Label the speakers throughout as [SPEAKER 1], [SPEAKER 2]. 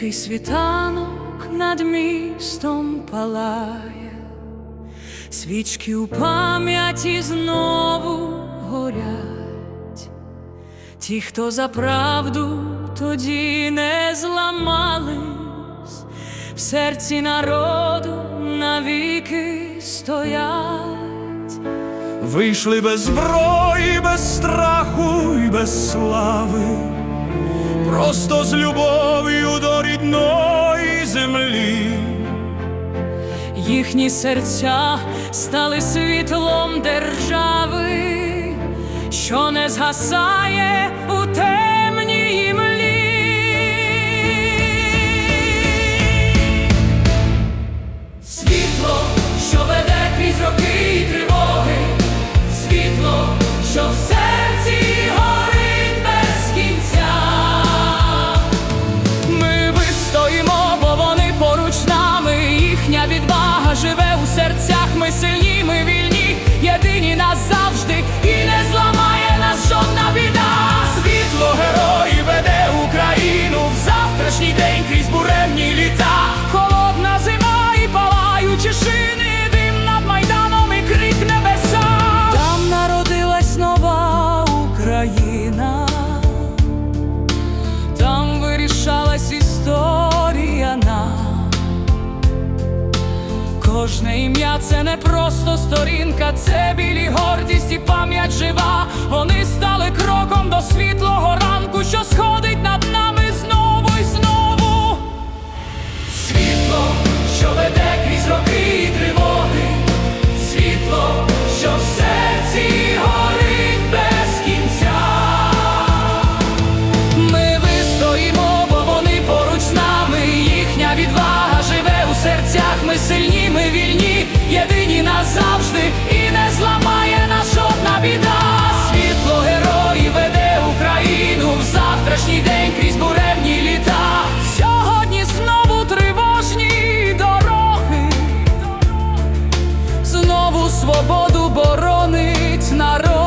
[SPEAKER 1] Тихий світанок над містом палає, свічки у пам'яті знову горять, ті, хто за правду тоді не зламались, в серці народу навіки стоять.
[SPEAKER 2] Вийшли без зброї, без страху і без слави, просто з любов'ю до рідної землі.
[SPEAKER 1] Їхні серця стали світлом держави, що не згасає у темній живе у серцях. Ми сильні, Кожне ім'я це не просто сторінка, це білі гордість і пам'ять жива. Вони стали кроком до світлого ранку, що сходить над нами знову і знову. Світло, що веде крізь роки і тривоги, світло, що в серці горить без кінця. Ми вистоїмо, бо вони поруч з нами. Їхня відвага живе у серцях. Ми сильні, свободу боронить народ,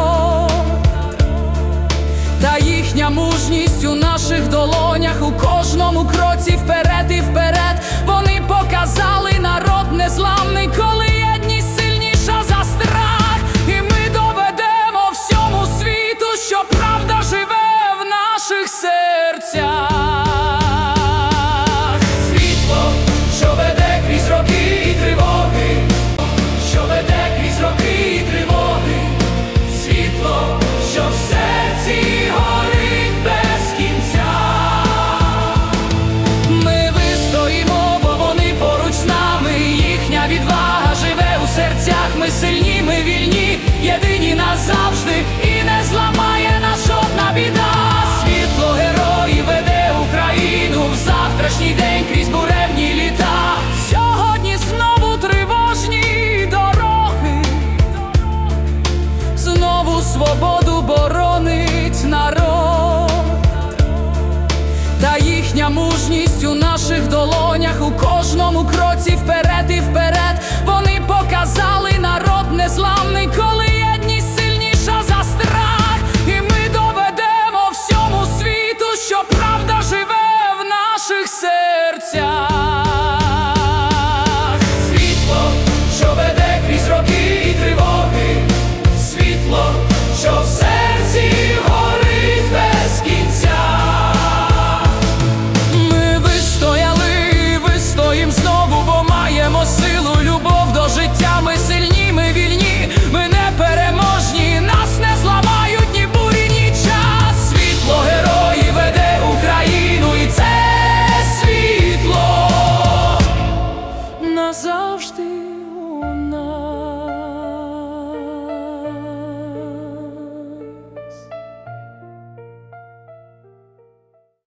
[SPEAKER 1] їхня мужність у наших долонях у кожному кроці вперед.